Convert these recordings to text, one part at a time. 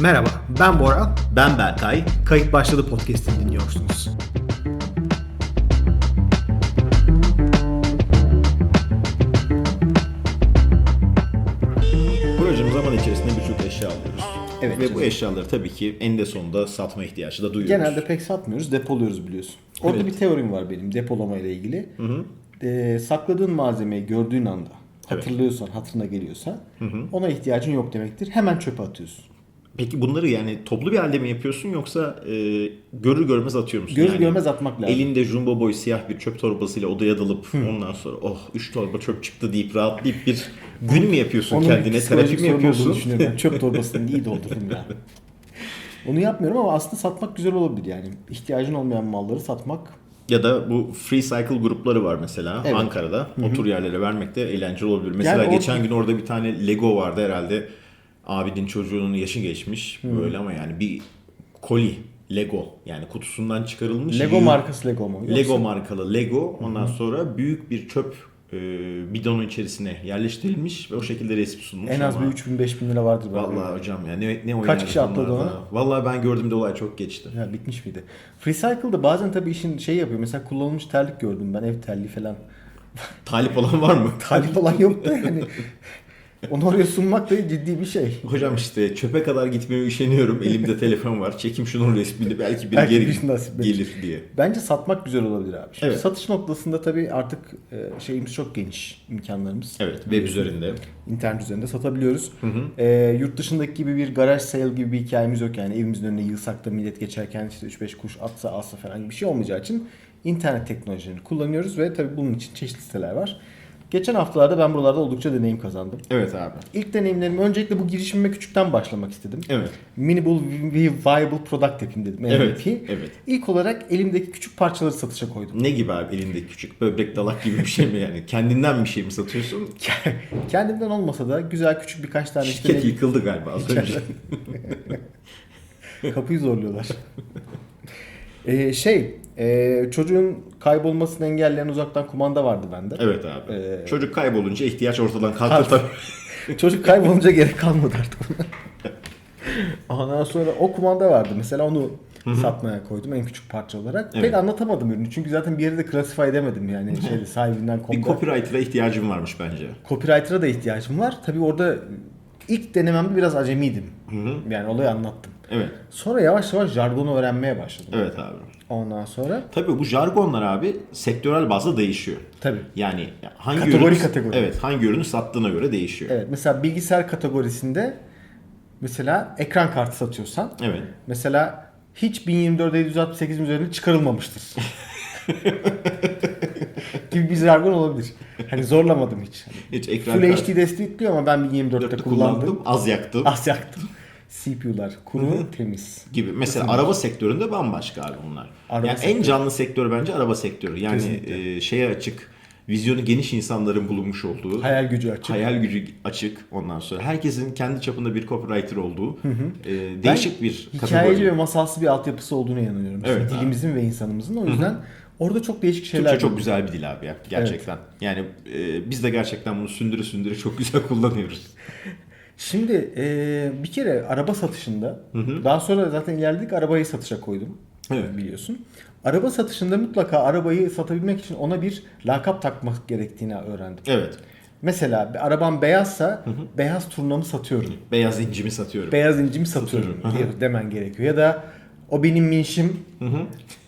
Merhaba, ben Bora. Ben Berkay. Kayıt başladı podcast'ini dinliyorsunuz. Buracım zaman içerisinde birçok eşya alıyoruz. Evet Ve bu eşyaları tabii ki eninde sonunda satma ihtiyacı da duyuyoruz. Genelde pek satmıyoruz, depoluyoruz biliyorsun. Orada Evet. bir teorim var benim depolama ile ilgili. Ee, sakladığın malzemeyi gördüğün anda, hatırlıyorsan, hatırına geliyorsa ona ihtiyacın yok demektir. Hemen çöpe atıyorsun. Peki bunları yani toplu bir halde mi yapıyorsun yoksa e, görür görmez atıyor musun? Gözü Yani görmez atmak lazım. Elinde jumbo boy siyah bir çöp torbasıyla odaya dalıp ondan sonra oh 3 torba çöp çıktı deyip rahatlayıp bir gün mü yapıyorsun Onun kendine terapi mi yapıyorsun? düşünüyorum. Ben çöp torbasını iyi doldurdum ya. Onu yapmıyorum ama aslında satmak güzel olabilir yani. İhtiyacın olmayan malları satmak Ya da bu free cycle grupları var mesela Evet. Ankara'da. O tür yerlere vermek de eğlenceli olabilir. Mesela Yani o- geçen gün orada bir tane Lego vardı herhalde. Abidin çocuğunun yaşı geçmiş. Böyle ama yani bir koli Lego yani kutusundan çıkarılmış. Lego markası Lego mu? Yoksa- Lego markalı Lego. Ondan sonra büyük bir çöp e, bidonun içerisine yerleştirilmiş ve o şekilde resim sunmuş. En az ama bir 3000-5000 lira vardır. Vallahi hocam ya ne, ne oynarız kişi atladı ona? Vallahi ben gördüğümde olay çok geçti. Ya bitmiş miydi? Freecycle'da bazen tabii işin şey yapıyor. Mesela kullanılmış terlik gördüm ben ev terliği falan. Talip olan var mı? Terlik falan yok da yani. Onu oraya sunmak da ciddi bir şey. Hocam işte çöpe kadar gitmeye üşeniyorum. Elimde telefon var. Çekim şunun resmini belki bir Belki geri nasip gelir diye. Bence satmak güzel olabilir abi. Şimdi Evet. Satış noktasında tabii artık e, şeyimiz çok geniş imkanlarımız. Evet web üzerinde. İnternet üzerinde satabiliyoruz. E, yurt dışındaki gibi bir garaj sale gibi bir hikayemiz yok yani. Evimizin önüne yığsak da millet geçerken işte 3-5 kuş atsa alsa falan gibi bir şey olmayacağı için internet teknolojilerini kullanıyoruz ve tabii bunun için çeşitli siteler var. Geçen haftalarda ben buralarda oldukça deneyim kazandım. Evet abi. İlk deneyimlerim öncelikle bu girişimime küçükten başlamak istedim. Evet. Minimal Viable Product yapayım dedim. MVP. Evet, evet. İlk olarak elimdeki küçük parçaları satışa koydum. Ne gibi abi elinde küçük böbrek dalak gibi bir şey mi yani? Kendinden bir şey mi satıyorsun? Kendimden olmasa da güzel küçük birkaç tane işte Şirket ne- yıkıldı galiba az önce. kapıyı zorluyorlar. Ee, şey, e, çocuğun kaybolmasını engelleyen uzaktan kumanda vardı bende. evet abi. Ee, Çocuk kaybolunca ihtiyaç ortadan kalktı tabii. Çocuk kaybolunca gerek kalmadı artık. Ondan sonra o kumanda vardı. Mesela onu satmaya koydum en küçük parça olarak. Evet. Pek anlatamadım ürünü. Çünkü zaten bir yere de classify edemedim yani şeyde sahibinden Bir komda. copywriter'a ihtiyacım varmış bence. Copywriter'a da ihtiyacım var. Tabii orada ilk denememde biraz acemiydim. Yani olayı anlattım. Evet. Sonra yavaş yavaş jargonu öğrenmeye başladım. Evet abi. Ondan sonra Tabii bu jargonlar abi sektörel bazda değişiyor. tabii. Yani hangi Kategori ürünü, kategori. Evet, hangi ürünü sattığına göre değişiyor. Evet mesela bilgisayar kategorisinde mesela ekran kartı satıyorsan Evet. mesela hiç 1024 768 üzerinde çıkarılmamıştır. gibi bir jargon olabilir. Hani zorlamadım hiç. Hiç ekran Full kartı HD destekliyor ama ben 1024'te dörtte kullandım. kullandım, az yaktım Az yaktım. CPU'lar kuru, temiz. gibi. Mesela araba sektöründe bambaşka abi bunlar. Araba yani sektörü. en canlı sektör bence araba sektörü. Yani Kesinlikle. e, şeye açık, vizyonu geniş insanların bulunmuş olduğu, Hayal gücü açık. hayal gücü açık ondan sonra. Herkesin kendi çapında bir copywriter olduğu e, değişik bir Hikayeci kategori. ve masalsı bir altyapısı olduğunu inanıyorum. Evet Evet, abi. dilimizin ve insanımızın. O yüzden orada çok değişik şeyler Türkçe çok güzel bir dil abi ya gerçekten. Yani e, biz de gerçekten bunu sündüre sündüre çok güzel kullanıyoruz. Şimdi e, bir kere araba satışında daha sonra zaten ilerledik arabayı satışa koydum. Evet. Biliyorsun. Araba satışında mutlaka arabayı satabilmek için ona bir lakap takmak gerektiğini öğrendim. Evet. Mesela arabam beyazsa beyaz turnamı satıyorum. Beyaz incimi satıyorum. Beyaz incimi satıyorum Satıyorum. diye demen gerekiyor. Ya da o benim minşim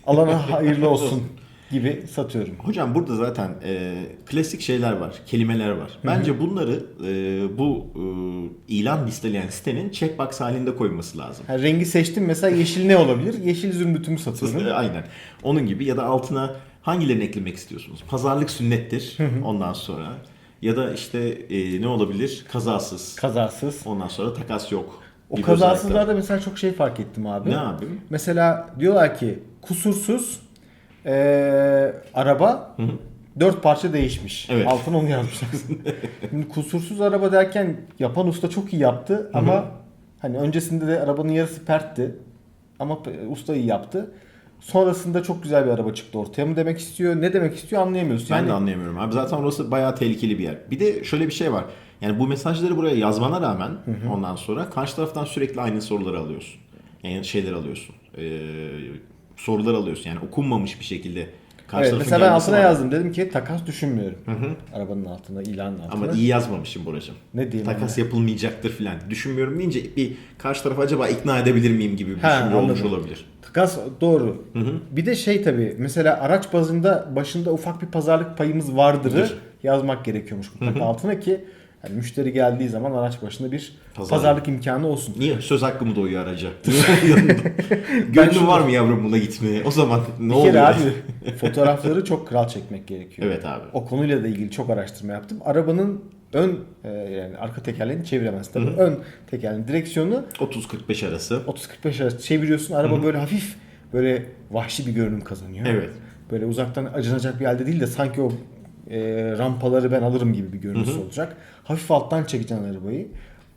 alana hayırlı olsun gibi satıyorum. Hocam burada zaten e, klasik şeyler var, kelimeler var. Bence bunları e, bu e, ilan listeleyen sitenin checkbox halinde koyması lazım. Ha, rengi seçtim mesela yeşil ne olabilir? Yeşil zümrütümü satıyorum. E, Aynen. Onun gibi ya da altına hangilerini eklemek istiyorsunuz? Pazarlık sünnettir ondan sonra. Ya da işte e, ne olabilir? Kazasız. Kazasız. Ondan sonra takas yok. O gibi kazasızlarda mesela çok şey fark ettim abi. Ne abi? Mesela diyorlar ki kusursuz eee, araba dört parça değişmiş. Evet. Altına onu yazmışlar. Şimdi kusursuz araba derken yapan usta çok iyi yaptı ama hani öncesinde de arabanın yarısı pertti. Ama usta iyi yaptı. Sonrasında çok güzel bir araba çıktı ortaya mı demek istiyor, ne demek istiyor anlayamıyorsun. Ben Yani de anlayamıyorum abi. Zaten orası bayağı tehlikeli bir yer. Bir de şöyle bir şey var. Yani bu mesajları buraya yazmana rağmen ondan sonra karşı taraftan sürekli aynı soruları alıyorsun. Yani şeyler alıyorsun. Ee, sorular alıyorsun. Yani okunmamış bir şekilde karşı Evet, mesela ben altına var. yazdım. Dedim ki takas düşünmüyorum. Arabanın altına, ilanın altına. Ama iyi yazmamışım Buracığım. Ne diyeyim Takas yapılmayacaktır filan. Düşünmüyorum deyince bir karşı tarafı acaba ikna edebilir miyim gibi bir düşünce olmuş olabilir. Takas doğru. Bir de şey tabii mesela araç bazında başında ufak bir pazarlık payımız vardırı Dır. yazmak gerekiyormuş mutlaka altına ki yani müşteri geldiği zaman araç başında bir Pazarlık. pazarlık, imkanı olsun. Niye? Söz hakkı mı doğuyor araca? Gönlün var mı yavrum buna gitmeye? O zaman ne Bir oluyor? kere abi fotoğrafları çok kral çekmek gerekiyor. Evet abi. O konuyla da ilgili çok araştırma yaptım. Arabanın ön e, yani arka tekerleğini çeviremez tabii. Ön tekerleğin direksiyonu 30-45 arası. 30-45 arası çeviriyorsun. Araba böyle hafif böyle vahşi bir görünüm kazanıyor. Evet. Böyle uzaktan acınacak bir halde değil de sanki o e, rampaları ben alırım gibi bir görüntüsü olacak. Hafif alttan çekeceksin arabayı.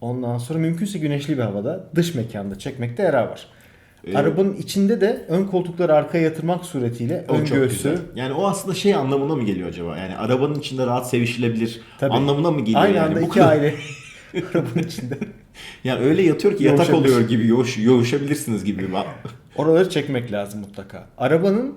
Ondan sonra mümkünse güneşli bir havada dış mekanda çekmekte yarar var. Ee, Arabanın içinde de ön koltukları arkaya yatırmak suretiyle ön çok göğsü güzel. Yani o aslında şey anlamına mı geliyor acaba? Yani arabanın içinde rahat sevişilebilir Tabii. anlamına mı geliyor Aynı yani? anda Bu iki kadar- aile arabanın içinde. Yani öyle yatıyor ki yatak oluyor gibi yoğuş, yoğuşabilirsiniz gibi. Oraları çekmek lazım mutlaka. Arabanın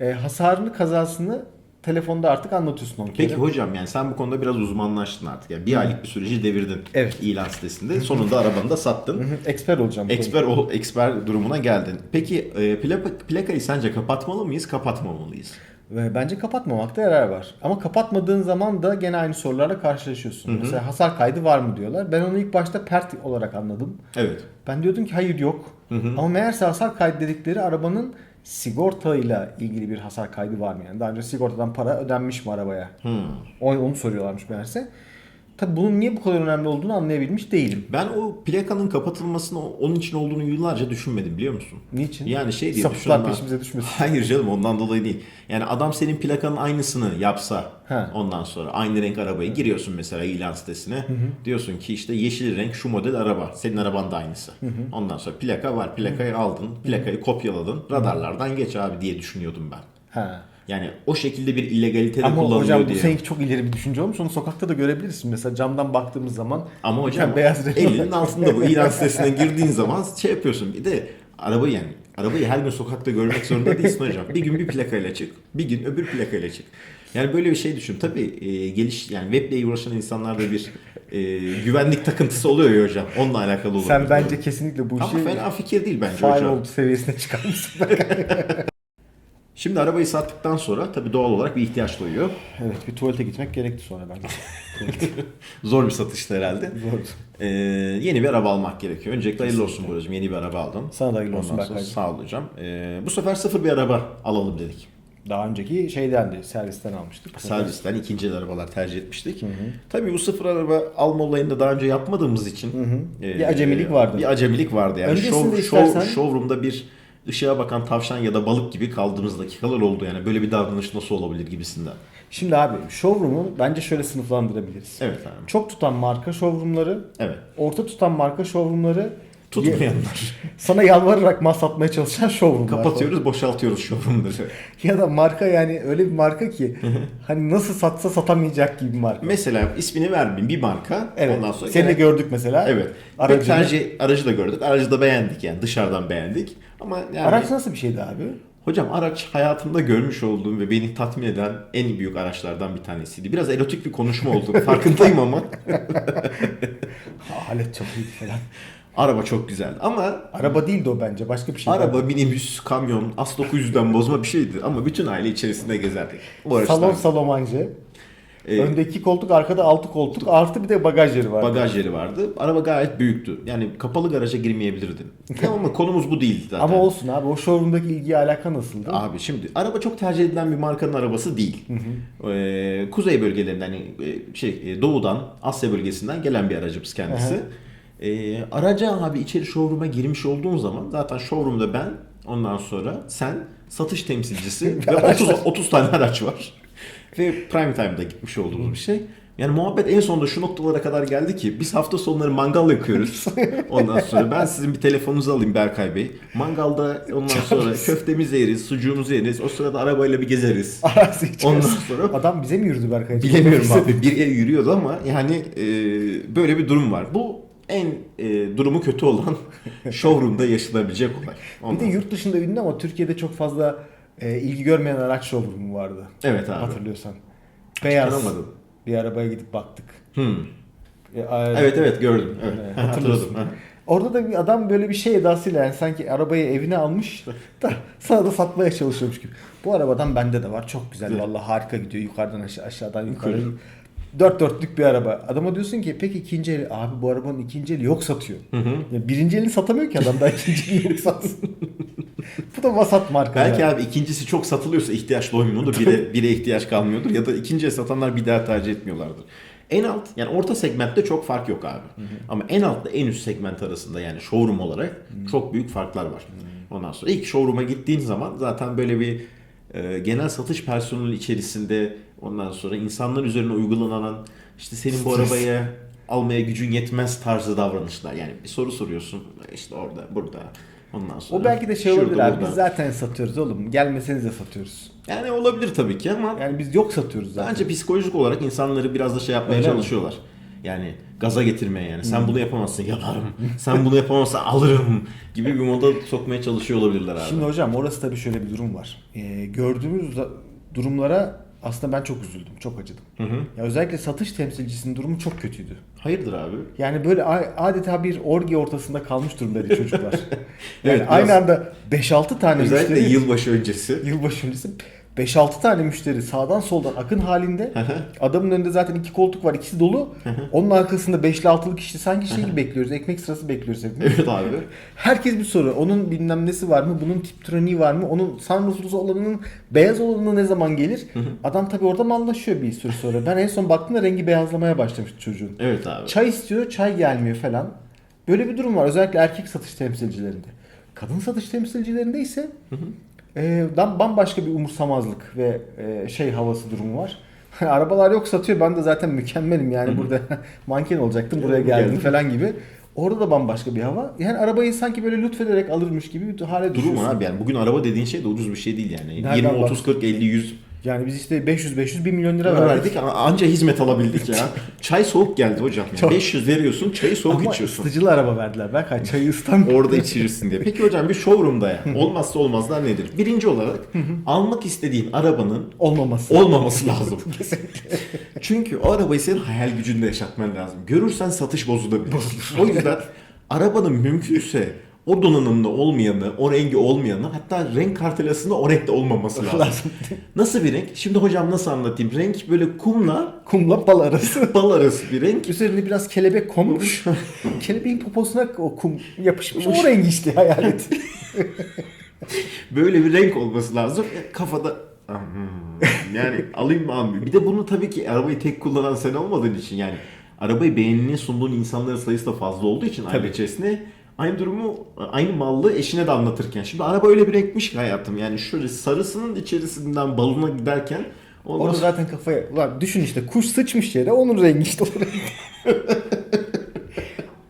e, hasarını kazasını telefonda artık anlatıyorsun onu. Peki hocam yani sen bu konuda biraz uzmanlaştın artık. Yani bir aylık bir süreci devirdin Evet. ilan sitesinde. Sonunda arabanı da sattın. Eksper olacağım. Eksper ol, eksper durumuna geldin. Peki e, plaka, plakayı sence kapatmalı mıyız, kapatmamalıyız? Bence kapatmamakta yarar var. Ama kapatmadığın zaman da gene aynı sorularla karşılaşıyorsun. Mesela hasar kaydı var mı diyorlar. Ben onu ilk başta pert olarak anladım. Evet. Ben diyordum ki hayır yok. Ama meğerse hasar kaydı dedikleri arabanın sigortayla ilgili bir hasar kaydı var mı yani? Daha önce sigortadan para ödenmiş mi arabaya? Hmm. O- Onu soruyorlarmış meğerse. Tabi bunun niye bu kadar önemli olduğunu anlayabilmiş değilim. Ben o plakanın kapatılmasını onun için olduğunu yıllarca düşünmedim biliyor musun? Niçin? Yani şey diye Sapıklar düşündüm peşimize düşmesin. Hayır canım ondan dolayı değil. Yani adam senin plakanın aynısını yapsa Ha. ondan sonra aynı renk arabayı giriyorsun mesela ilan sitesine. Diyorsun ki işte yeşil renk şu model araba. Senin araban da aynısı. Ondan sonra plaka var. Plakayı aldın. Plakayı kopyaladın. Radarlardan geç abi diye düşünüyordum ben. Ha. Yani o şekilde bir illegalite de Ama kullanılıyor hocam bu diye. seninki çok ileri bir düşünce olmuş. Onu sokakta da görebiliriz. Şimdi Mesela camdan baktığımız zaman Ama hocam beyaz elinin altında bu ilan sitesine girdiğin zaman şey yapıyorsun. Bir de arabayı yani arabayı her gün sokakta görmek zorunda değilsin hocam. Bir gün bir plakayla çık. Bir gün öbür plakayla çık. Yani böyle bir şey düşün. Tabii e, geliş yani weble uğraşan insanlarda bir e, güvenlik takıntısı oluyor ya hocam. Onunla alakalı olur. Sen bence kesinlikle bu işi Ama fena fikir değil bence hocam. oldu seviyesine çıkarmışsın. Şimdi arabayı sattıktan sonra tabii doğal olarak bir ihtiyaç doğuyor. evet bir tuvalete gitmek gerekti sonra bence. Zor bir satıştı herhalde. Doğru. Ee, yeni bir araba almak gerekiyor. Öncelikle hayırlı olsun Buracığım. Yeni bir araba aldın. Sana da hayırlı olsun Ondan sonra Berkaycığım. Sağ ol hocam. Ee, bu sefer sıfır bir araba alalım dedik. Daha önceki şeyden de servisten almıştık. Servisten ikinci el arabalar tercih etmiştik. Tabii bu sıfır araba alma olayını da daha önce yapmadığımız için e, Bir acemilik vardı. Bir acemilik vardı yani. Öncesinde Show, istersen- show, showroom'da bir ışığa bakan tavşan ya da balık gibi kaldığımız dakikalar oldu yani. Böyle bir davranış nasıl olabilir gibisinden. Şimdi abi showroom'u bence şöyle sınıflandırabiliriz. Evet abi. Çok tutan marka showroomları, Evet. orta tutan marka showroomları, Tutmayanlar. sana yalvararak mal satmaya çalışan showroomlar. Kapatıyoruz, boşaltıyoruz showroomları. Ya da marka yani öyle bir marka ki hani nasıl satsa satamayacak gibi bir marka. Mesela ismini vermeyeyim bir marka. Evet. Ondan sonra Seni de gene- gördük mesela. Evet. Aracını. Aracı. Aracı da gördük. Aracı da beğendik yani dışarıdan beğendik. Ama yani Araç nasıl bir şeydi abi? hocam araç hayatımda görmüş olduğum ve beni tatmin eden en büyük araçlardan bir tanesiydi. Biraz erotik bir konuşma oldu. Farkındayım ama Ha, alet çapıydı falan. araba çok güzeldi. Ama Araba değildi o bence. Başka bir şey. araba, minibüs, kamyon, As 900'den bozma bir şeydi. Ama bütün aile içerisinde gezerdik. Bu araçlar. Salon salomancı. Ee, Önde iki koltuk, arkada altı koltuk. Artı bir de bagaj yeri var. bagaj yeri vardı. Araba gayet büyüktü. Yani kapalı garaja girmeyebilirdin. ama konumuz bu değil zaten. Ama olsun abi. O showroom'daki ilgi alaka nasıldı? Abi şimdi araba çok tercih edilen bir markanın arabası değil. Ee, kuzey bölgelerinden hani şey e, doğudan Asya bölgesinden gelen bir aracımız kendisi. Ee, araca abi içeri showroom'a girmiş olduğun zaman zaten showroom'da ben ondan sonra sen satış temsilcisi ve 30 30 tane araç var. Ve prime time'da gitmiş olduğumuz bir şey. Yani muhabbet en sonunda şu noktalara kadar geldi ki biz hafta sonları mangal yakıyoruz. Ondan sonra ben sizin bir telefonunuzu alayım Berkay Bey. Mangalda ondan sonra köftemizi yeriz, sucuğumuzu yeriz. O sırada arabayla bir gezeriz. İçeriz. Ondan sonra Adam bize mi yürüdü Berkay? Bilemiyorum abi. Bir yere yürüyordu ama yani e, böyle bir durum var. Bu en e, durumu kötü olan showroom'da yaşanabilecek olay. Bir Ondan de sonra- yurt dışında ünlü ama Türkiye'de çok fazla e, ilgi görmeyen araç showroom'u vardı. Evet abi. Hatırlıyorsan. Beyaz Çıkaramadım. bir arabaya gidip baktık. Hmm. E, a- Evet evet gördüm. Evet. Evet, Hatırladım. hatırlıyorsun. Ha. Orada da bir adam böyle bir şey edasıyla yani sanki arabayı evine almış da sana da satmaya çalışıyormuş gibi. Bu arabadan bende de var. Çok güzel. Evet. Vallahi harika gidiyor. Yukarıdan aşağı aşağıdan yukarı. Yukarı. Dört dörtlük bir araba. Adama diyorsun ki peki ikinci eli abi bu arabanın ikinci eli yok satıyor. Hı hı. Ya birinci elini satamıyor ki adam da ikinci eli yok satsın. bu da vasat marka. Belki yani. abi ikincisi çok satılıyorsa ihtiyaç doymuyordur. Bire, bire ihtiyaç kalmıyordur. Ya da ikinciye satanlar bir daha tercih etmiyorlardır. En alt yani orta segmentte çok fark yok abi. Ama en altla en üst segment arasında yani showroom olarak çok büyük farklar var. Ondan sonra ilk showroom'a gittiğin zaman zaten böyle bir e, genel satış personeli içerisinde ondan sonra insanlar üzerine uygulanan işte senin bu arabaya almaya gücün yetmez tarzı davranışlar. Yani bir soru soruyorsun işte orada burada ondan sonra. O belki de şey olabilir abi. burada. Biz zaten satıyoruz oğlum. Gelmeseniz de satıyoruz. Yani olabilir tabii ki ama Yani biz yok satıyoruz zaten. bence psikolojik olarak insanları biraz da şey yapmaya Öyle mi? çalışıyorlar. Yani gaza getirmeye yani. Sen bunu yapamazsın yaparım. Sen bunu yapamazsan alırım gibi bir moda sokmaya çalışıyor olabilirler abi. Şimdi hocam orası tabii şöyle bir durum var. Ee, gördüğümüz durumlara aslında ben çok üzüldüm, çok acıdım. Hı hı. Ya özellikle satış temsilcisinin durumu çok kötüydü. Hayırdır abi? Yani böyle adeta bir orgi ortasında kalmış durumdaydı çocuklar. yani Evet, aynı anda 5-6 tane Özellikle müşteri yılbaşı öncesi. yılbaşı öncesi 5-6 tane müşteri sağdan soldan akın halinde. Adamın önünde zaten iki koltuk var, ikisi dolu. Onun arkasında 5'li 6'lı kişi sanki şey gibi bekliyoruz. Ekmek sırası bekliyoruz hepimiz. evet abi. Herkes bir soru. Onun bilmem nesi var mı? Bunun tiptroniği var mı? Onun sunrooflusu olanının beyaz olanı ne zaman gelir? Adam tabii orada mallaşıyor bir süre sonra. Ben en son baktığımda rengi beyazlamaya başlamıştı çocuğun. Evet abi. Çay istiyor, çay gelmiyor falan. Böyle bir durum var. Özellikle erkek satış temsilcilerinde. Kadın satış temsilcilerinde ise e, bambaşka bir umursamazlık ve e, şey havası durumu var. Arabalar yok satıyor. Ben de zaten mükemmelim yani burada manken olacaktım buraya geldim falan gibi. Orada da bambaşka bir hava. Yani arabayı sanki böyle lütfederek alırmış gibi bir hale Durum düşüyorsun. var abi yani bugün araba dediğin şey de ucuz bir şey değil yani. Nereden 20, bak- 30, 40, 50, 100 Yani biz işte 500 500 1 milyon lira verdik. verdik anca hizmet alabildik ya. Çay soğuk geldi hocam. Yani. Çok- 500 veriyorsun çayı soğuk Ama içiyorsun. ısıtıcılı araba verdiler. Belki çayı ısıtan Orada içirirsin diye. Peki hocam bir showroom'da ya olmazsa olmazlar nedir? Birinci olarak almak istediğin arabanın olmaması. olmaması lazım. Çünkü o arabayı senin hayal gücünde yaşatman lazım. Görürsen satış bozulabilir. o yüzden arabanın mümkünse o donanımda olmayanı, o rengi olmayanı hatta renk kartelasında o renkte olmaması lazım. Nasıl bir renk? Şimdi hocam nasıl anlatayım? Renk böyle kumla Kumla bal arası. bal arası bir renk. Üzerine biraz kelebek konmuş. Kelebeğin poposuna o kum yapışmış. O rengi işte hayal et. Böyle bir renk olması lazım. E, Kafada Hmm, yani alayım mı almayayım. Bir de bunu tabii ki arabayı tek kullanan sen olmadığın için yani arabayı beğenine sunduğun insanların sayısı da fazla olduğu için aile Tabii. içerisinde aynı durumu aynı mallı eşine de anlatırken. Şimdi araba öyle bir renkmiş ki hayatım yani şöyle sarısının içerisinden balona giderken ondan Orada zaten kafaya... Ulan düşün işte kuş sıçmış yere onun rengi işte.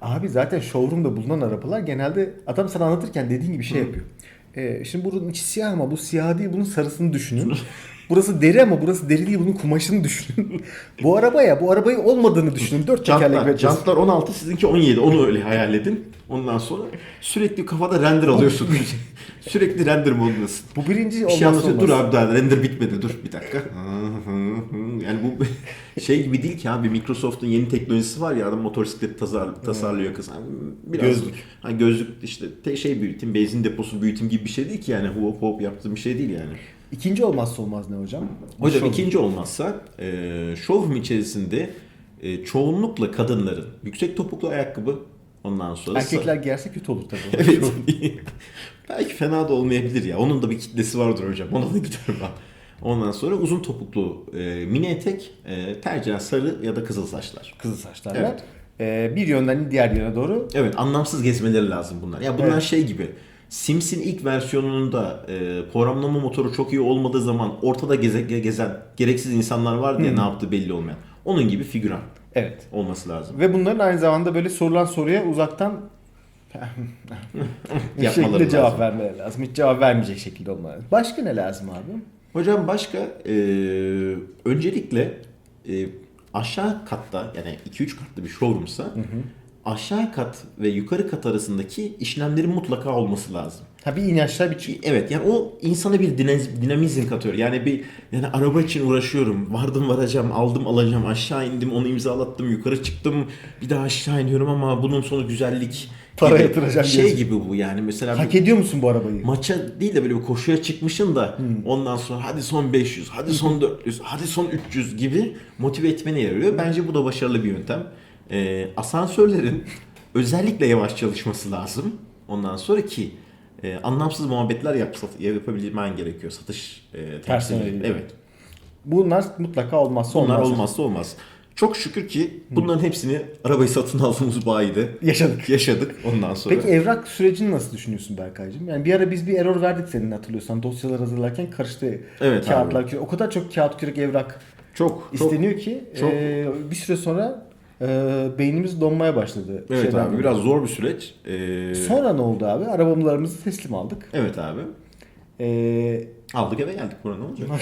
Abi zaten showroom'da bulunan arabalar genelde adam sana anlatırken dediğin gibi şey yapıyor. Ee, şimdi bunun içi siyah ama bu siyah değil bunun sarısını düşünün. Burası deri ama burası deri değil bunun kumaşını düşünün. bu arabaya bu arabayı olmadığını düşünün. Dört tekerlek ve jantlar 16 sizinki 17 onu öyle hayal edin. Ondan sonra sürekli kafada render alıyorsun. sürekli render modundasın. Bu birinci Bir şey anlatıyor. Dur abi daha render bitmedi. Dur bir dakika. yani bu şey gibi değil ki abi. Microsoft'un yeni teknolojisi var ya adam motosiklet tasar, tasarlıyor kız. Yani biraz Gözlük. Ha, gözlük işte te, şey büyüteyim, benzin deposu büyüteyim gibi bir şey değil ki yani. Hop hop yaptığım bir şey değil yani. İkinci olmazsa olmaz ne hocam? Hocam ikinci olmazsa e, showroom içerisinde e, çoğunlukla kadınların yüksek topuklu ayakkabı ondan sonra Erkekler giyerse kötü olur tabii. Evet. Belki fena da olmayabilir ya. Onun da bir kitlesi vardır hocam. Ona da giderim ben. Ondan sonra uzun topuklu e, mini etek, e, tercihen sarı ya da kızıl saçlar. Kızıl saçlarla. Evet. Ee, bir yönden diğer yöne doğru Evet, anlamsız gezmeleri lazım bunlar. Ya bunlar Evet. şey gibi. Sims'in ilk versiyonunda e, programlama motoru çok iyi olmadığı zaman ortada geze, gezen gereksiz insanlar var diye ne yaptığı belli olmayan. Onun gibi figüran Evet. olması lazım. Ve bunların aynı zamanda böyle sorulan soruya uzaktan bir Yapmaları şekilde cevap lazım. vermeleri lazım. Hiç cevap vermeyecek şekilde lazım. Başka ne lazım abi? Hocam başka e, öncelikle e, aşağı katta yani 2-3 katlı bir showroomsa aşağı kat ve yukarı kat arasındaki işlemlerin mutlaka olması lazım. Ha bir in aşağı bir çık. Evet yani o insana bir dinamiz- dinamizm katıyor. Yani bir yani araba için uğraşıyorum. Vardım varacağım, aldım alacağım, aşağı indim, onu imzalattım, yukarı çıktım. Bir daha aşağı iniyorum ama bunun sonu güzellik. Para gibi. yatıracağım Şey diyorsun. gibi bu yani mesela Hak ediyor musun bu arabayı? maça değil de böyle bir koşuya çıkmışsın da Hmm. ondan sonra hadi son 500, hadi son 400, hadi son 300 gibi motive etmene yarıyor. Bence bu da başarılı bir yöntem. Ee, asansörlerin özellikle yavaş çalışması lazım. Ondan sonra ki e, anlamsız muhabbetler yap, yapabilmen gerekiyor satış e, temsilcileri. Evet. Bunlar mutlaka olmazsa Onlar olmaz. olmazsa olmaz. Çok şükür ki bunların hepsini arabayı satın aldığımız bayide Yaşadık. yaşadık ondan sonra. Peki evrak sürecini nasıl düşünüyorsun Berkaycığım? Yani bir ara biz bir error verdik senin hatırlıyorsan. Dosyalar hazırlarken karıştı Evet kağıtlar. kürek. O kadar çok kağıt kürek evrak çok çok isteniyor ki çok- e, bir süre sonra e, beynimiz donmaya başladı. Evet Şeyden abi dolayı. biraz zor bir süreç. Ee, Sonra ne oldu abi? Arabalarımızı teslim aldık. Evet abi. E, Aldık eve geldik buna ne olacak?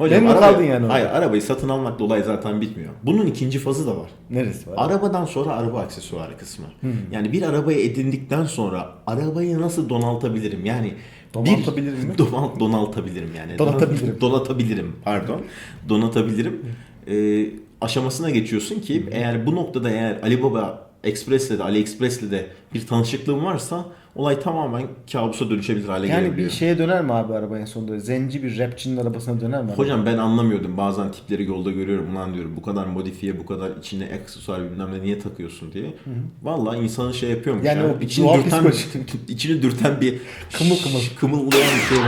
Memnun araba- kaldın yani orada. Hayır arabayı satın almakla olay zaten bitmiyor. Bunun ikinci fazı da var. neresi var? Arabadan sonra araba aksesuarı kısmı. Hmm. Yani bir arabayı edindikten sonra arabayı nasıl donaltabilirim? Yani Donaltabilirim mi? bir, Donal, donaltabilirim yani. Donatabilirim. Donatabilirim pardon. Donatabilirim. Ee, aşamasına geçiyorsun ki eğer bu noktada eğer Alibaba Express'le de AliExpress'le de bir tanışıklığın varsa olay tamamen kabusa dönüşebilir hale Yani gelebiliyor. bir şeye döner mi abi araba en sonunda? Zenci bir rapçinin arabasına döner mi? araba? Hocam ben anlamıyordum. Bazen tipleri yolda görüyorum. Ulan diyorum bu kadar modifiye, bu kadar içine aksesuar bilmem ne niye takıyorsun diye. Vallahi insanı şey yapıyormuş. Yani ya. o içini dürten, içini dürten bir Kımıl kımıl. kımıldayan bir şey.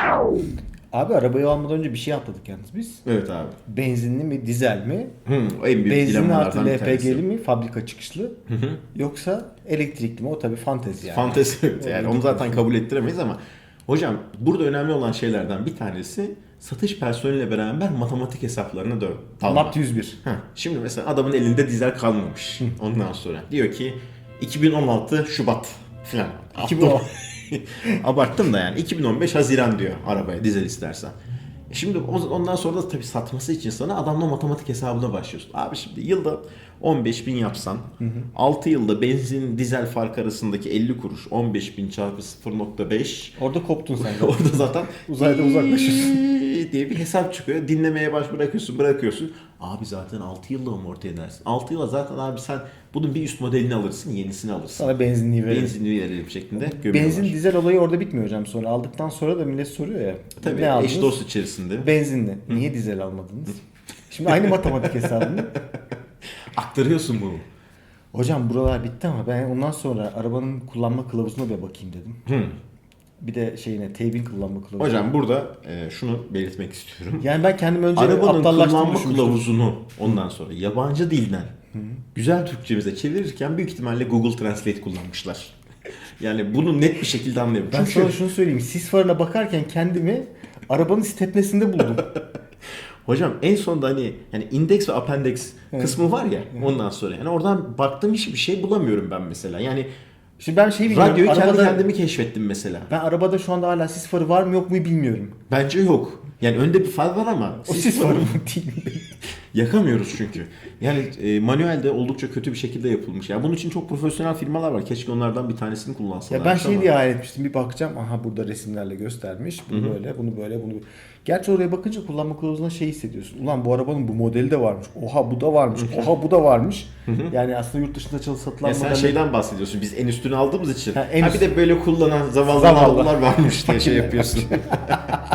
Abi arabayı almadan önce bir şey atladık yalnız biz. Evet abi. Benzinli mi, dizel mi? Hı, en büyük Benzinli artı. LPG'li mi, fabrika çıkışlı? Yoksa elektrikli mi? O tabii fantezi yani. Fantezi evet. yani onu zaten kabul ettiremeyiz ama hocam burada önemli olan şeylerden bir tanesi satış personeliyle beraber matematik hesaplarına dön. Mat 101. Heh, Şimdi mesela adamın elinde dizel kalmamış. Ondan sonra diyor ki 2016 Şubat falan. 2010. Abarttım da yani 2015 Haziran diyor arabaya dizel istersen. E Şimdi ondan sonra da tabii satması için sana adamla matematik hesabına başlıyorsun. Abi şimdi yılda 15 bin yapsan 6 yılda benzin dizel fark arasındaki 50 kuruş 15 bin çarpı 0.5 Orada koptun sen. orada zaten Uzayda uzaklaşıyorsun. diye bir hesap çıkıyor. Dinlemeye baş bırakıyorsun bırakıyorsun. Abi zaten 6 yılda amorti edersin. 6 yıla zaten abi sen bunun bir üst modelini alırsın yenisini alırsın. Sana benzinliği verelim. Benzinli verelim şeklinde gömüyorlar. Benzin dizel olayı orada bitmiyor hocam sonra. Aldıktan sonra da millet soruyor ya. Tabii ne aldınız? eş dost içerisinde. Benzinli. Niye dizel almadınız? Şimdi aynı matematik hesabını. Aktarıyorsun bunu. Hocam buralar bitti ama ben ondan sonra arabanın kullanma kılavuzuna bir bakayım dedim. Hı. Bir de şeyine teybin kullanma kılavuzu. Hocam burada e, şunu belirtmek istiyorum. Yani ben kendim önce Arabanın kullanma kılavuzunu ondan sonra yabancı dilden güzel Türkçemize çevirirken büyük ihtimalle Google Translate kullanmışlar. Yani bunu net bir şekilde anlıyorum. Ben Çünkü sana şunu söyleyeyim. Sis farına bakarken kendimi arabanın stepnesinde buldum. hocam en sonda hani yani index ve appendix Evet. kısmı var ya ondan sonra yani oradan baktığım hiçbir şey bulamıyorum ben mesela. Yani Şimdi ben şey bilmiyorum. radyoyu kendi arabada, kendimi keşfettim mesela. Ben arabada şu anda hala sis farı var mı yok mu bilmiyorum. Bence yok. Yani önde bir far var ama O sis farı mı değil mi? Yakamıyoruz çünkü. Yani e, manuelde oldukça kötü bir şekilde yapılmış. Yani bunun için çok profesyonel firmalar var. Keşke onlardan bir tanesini kullansalar. Ya ben şey diye hayal etmiştim. Bir bakacağım. Aha burada resimlerle göstermiş. Bunu böyle, bunu böyle, bunu böyle. Gerçi oraya bakınca kullanma kılavuzuna şey hissediyorsun. Ulan bu arabanın bu modeli de varmış. Oha bu da varmış. Oha bu da varmış. yani aslında yurt dışında çalı satılan Ya sen şeyden bahsediyorsun. Biz en üstünü aldığımız için. Ha, Ha, en bir de böyle kullanan zavallı Zavallı. varmış diye şey yapıyorsun.